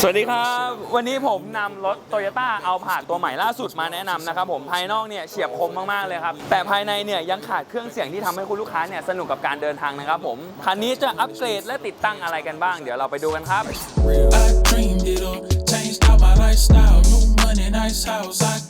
สวัสดีครับ วันนี้ผมนำรถ Toyota เอาผ่าตัวใหม่ล่าสุดมาแนะนำนะครับผมภายนอกเนี่ยเฉียบคมมากๆเลยครับ แต่ภายในเนี่ยยังขาดเครื่องเสียงที่ทำให้คุณลูกค้าเนี่ยสนุกกับการเดินทางนะครับผม คันนี้จะอัปเกรดและติดตั้งอะไรกันบ้าง เดี๋ยวเราไปดูกันครับ I dreamed it up, changed out my lifestyle. New money, nice house, I.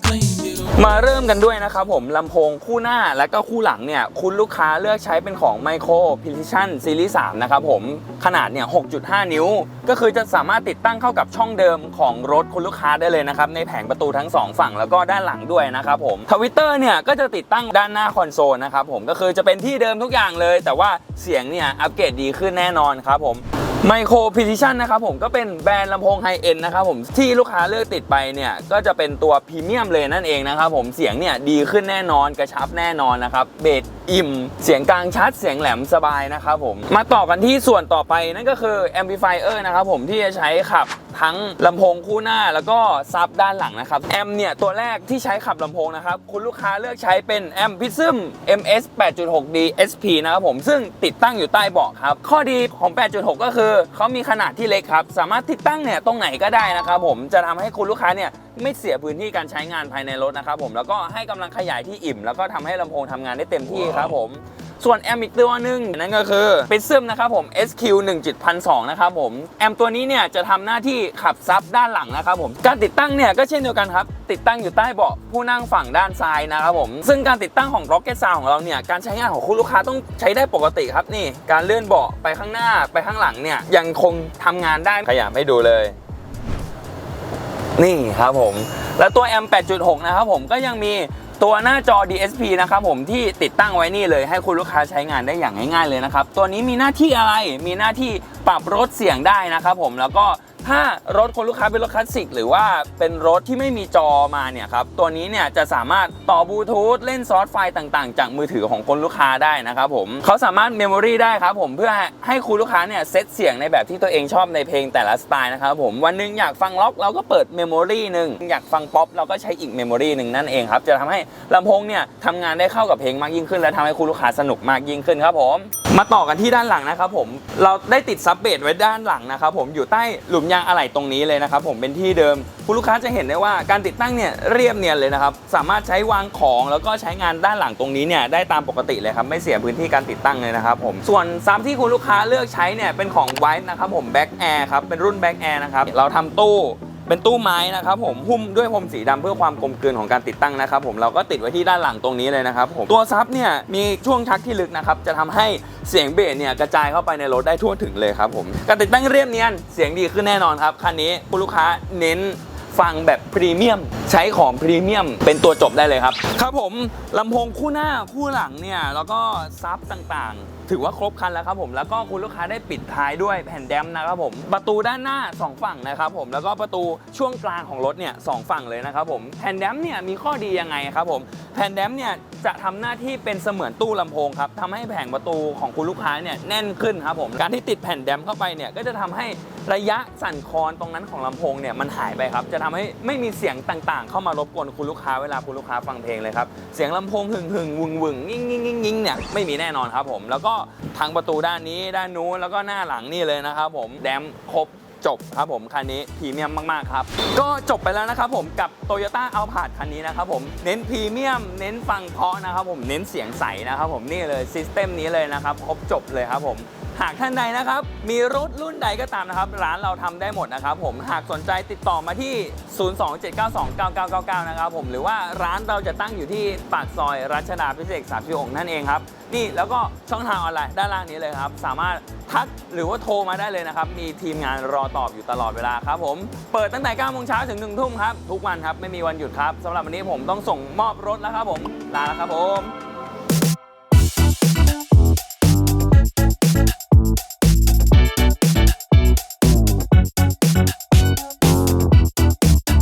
มาเริ่มกันด้วยนะครับผมลำโพงคู่หน้าและก็คู่หลังเนี่ยคุณลูกค้าเลือกใช้เป็นของ Micro Precision Series 3นะครับผมขนาดเนี่ย 6.5 นิ้ว ก็คือจะสามารถติดตั้งเข้ากับช่องเดิมของรถคุณลูกค้าได้เลยนะครับ ในแผงประตูทั้ง 2 ฝั่งแล้วก็ด้านหลังด้วยนะครับผมทวิตเตอร์เนี่ยก็จะติดตั้งด้านหน้าคอนโซลนะครับผมก็คือจะเป็นที่เดิมทุกอย่างเลย แต่ว่าเสียงเนี่ยอัปเกรดดีขึ้นแน่นอนครับผม ไมโครพิซิชันนะครับผมก็เป็นแบรนด์ลำโพงไฮเอ็นนะครับผมที่ลูกค้าเลือกติดไปเนี่ย ก็จะเป็นตัวพรีเมียมเลยนั่นเองนะครับผมเสียงเนี่ยดีขึ้นแน่นอนกระชับแน่นอนนะครับเบสอิ่ม เสียงกลางชัดเสียงแหลมสบายนะครับผมมาต่อกันที่ส่วนต่อไปนั่นก็คือแอมพลิฟายเออร์นะครับผมที่จะใช้ขับ ทั้งลำโพงคู่หน้าแล้วก็ซับด้านหลังนะครับแอมเนี่ยตัวแรกที่ใช้ขับลำโพงนะครับคุณลูกค้าเลือกใช้เป็นแอมพิซึม MS 8.6D SP นะครับผมซึ่งติดตั้งอยู่ใต้เบาะครับข้อดีของ 8.6 ก็คือเขามีขนาดที่เล็กครับสามารถติดตั้งเนี่ยตรงไหนก็ได้นะครับผมจะทำให้คุณลูกค้าเนี่ยไม่เสียพื้นที่การใช้งานภายในรถนะครับผมแล้วก็ให้กำลังขยายที่อิ่ม แล้วก็ทำให้ลำโพงทำงานได้เต็มที่ครับผม ส่วนแอมอีกตัวหนึ่งนั่นก็คือเป็นซึมนะครับผม SQ 1.2นะครับผมแอมตัวนี้เนี่ยจะทำหน้าที่ขับซับด้านหลังนะครับผมการติดตั้งเนี่ยก็เช่นเดียวกันครับ ติดตั้งอยู่ใต้เบาะผู้นั่งฝั่งด้านซ้ายนะครับผมซึ่งการติดตั้งของ Rocket Sound ของเราเนี่ยการใช้งานของคุณลูกค้าต้องใช้ได้ปกติครับนี่ การเลื่อนเบาะไปข้างหน้าไปข้างหลังเนี่ยยังคงทำงานได้ขยับให้ดูเลย นี่ครับผม แล้วตัว M 8.6 นะครับผมก็ยังมี ตัวหน้าจอ DSP นะครับผมที่ติดตั้งไว้นี่เลยให้คุณลูกค้าใช้งานได้อย่างง่ายๆเลยนะครับ ตัวนี้มีหน้าที่อะไรมีหน้าที่ปรับลดเสียงได้นะครับผมแล้วก็ ถ้ารถคุณลูกค้าเป็นรถคลาสสิกหรือว่าเป็นรถที่ไม่มีจอมาเนี่ยครับตัวนี้เนี่ยจะสามารถต่อบลูทูธเล่นซอสไฟล์ต่างๆ จากมือถือของคนลูกค้าได้นะครับผมเขาสามารถเมมโมรีได้ครับผมเพื่อให้คุณลูกค้าเนี่ยเซตเสียงในแบบที่ตัวเองชอบในเพลงแต่ละสไตล์นะครับผมวันหนึงอยากฟังล็อกเราก็เปิดเมมโมรีหนึ่งอยากฟังป๊อปเราก็ใช้อีกเมมโมรีหนึ่งนั่นเองครับจะทำให้ลำโพงเนี่ยทำงานได้เข้ากับเพลงมากยิ่งขึ้น และทำให้คุณลูกค้าสนุกมากยิ่งขึ้นครับผมมาต่อกันที่ด้านหลังนะครับผมเราได้ติดซับเบสไว้ด้านหลังนะครับผมอยู่ใต้หลุมยางอะไหล่ตรงนี้เลยนะครับผมเป็นที่เดิม คุณลูกค้าจะเห็นได้ว่าการติดตั้งเนี่ยเรียบเนียนเลยนะครับ สามารถใช้วางของแล้วก็ใช้งานด้านหลังตรงนี้เนี่ยได้ตามปกติเลยครับไม่เสียพื้นที่การติดตั้งเลยนะครับผมส่วนซับที่คุณลูกค้าเลือกใช้เนี่ยเป็นของไวท์นะครับผมแบ็กแอร์ครับเป็นรุ่นแบ็กแอร์นะครับเราทำตู้ เป็นตู้ไม้นะครับผมหุ้มด้วยพรมสีดำเพื่อความกลมกลืนของการติดตั้งนะครับผมเราก็ติดไว้ที่ด้านหลังตรงนี้เลยนะครับผมตัวซับเนี่ยมีช่วงชักที่ลึกนะครับจะทำให้เสียงเบสเนี่ยกระจายเข้าไปในรถได้ทั่วถึงเลยครับผมการติดตั้งเรียบเนียนเสียงดีขึ้นแน่นอนครับคันนี้คุณลูกค้าเน้นฟังแบบพรีเมียมใช้ของพรีเมียมเป็นตัวจบได้เลยครับ ครับผมลำโพงคู่หน้าคู่หลังเนี่ยแล้วก็ซับต่างๆ ถือว่าครบครันแล้วครับผมแล้วก็คุณลูกค้าได้ปิดท้ายด้วยแผ่นแดมนะครับผมประตูด้านหน้า 2 ฝั่งนะครับผมแล้วก็ประตูช่วงกลางของรถเนี่ยสองฝั่งเลยนะครับผมแผ่นแดมเนี่ยมีข้อดียังไงครับผมแผ่นแดมเนี่ยจะทำหน้าที่เป็นเสมือนตู้ลำโพงครับทำให้แผงประตูของคุณลูกค้าเนี่ยแน่นขึ้นครับผมการที่ติดแผ่นแดมเข้าไปเนี่ยก็จะทำให้ระยะสั่นคลอนตรงนั้นของลำโพงเนี่ยมันหายไปครับจะทำให้ไม่มีเสียงต่างๆเข้ามารบกวนคุณลูกค้าเวลาคุณลูกค้าฟังเพลงเลยครับเสียงลำโพงหึ่งหึ่งวึงวึงงิ่งงิ่งงิ่งงิ่งเนี่ยไม่มีแน่นอนครับผม แล้วก็ทางประตูด้านนี้ด้านนู้นแล้วก็หน้าหลังนี่เลยนะครับผมแดมครบจบครับผมคันนี้พรีเมียมมาก ๆ ครับ ก็จบไปแล้วนะครับผมกับ Toyota a l p a r d คันนี้นะครับผมเน้นพรีเมียม เน้นฟังเพราะนะครับผมเน้นเสียงใสนะครับผมนี่เลยซิสเต็มนี้เลยนะครับ ครบจบเลยครับผม หากท่านใดนะครับ มีรถรุ่นใดก็ตามนะครับ ร้านเราทำได้หมดนะครับผมหากสนใจติดต่อมาที่ 027929999 นะครับผมหรือว่าร้านเราจะตั้งอยู่ที่ปากซอยรัชดาพิเศษ36นั่นเองครับนี่แล้วก็ช่องทางออนไลน์ด้านล่างนี้เลยครับ สามารถทักหรือว่าโทรมาได้เลยนะครับ มีทีมงานรอตอบอยู่ตลอดเวลาครับผม เปิดตั้งแต่9โมงเช้าถึง1ทุ่มครับ ทุกวันครับ ไม่มีวันหยุดครับสำหรับวันนี้ผมต้องส่งมอบรถแล้วครับผม ลาแล้วครับผม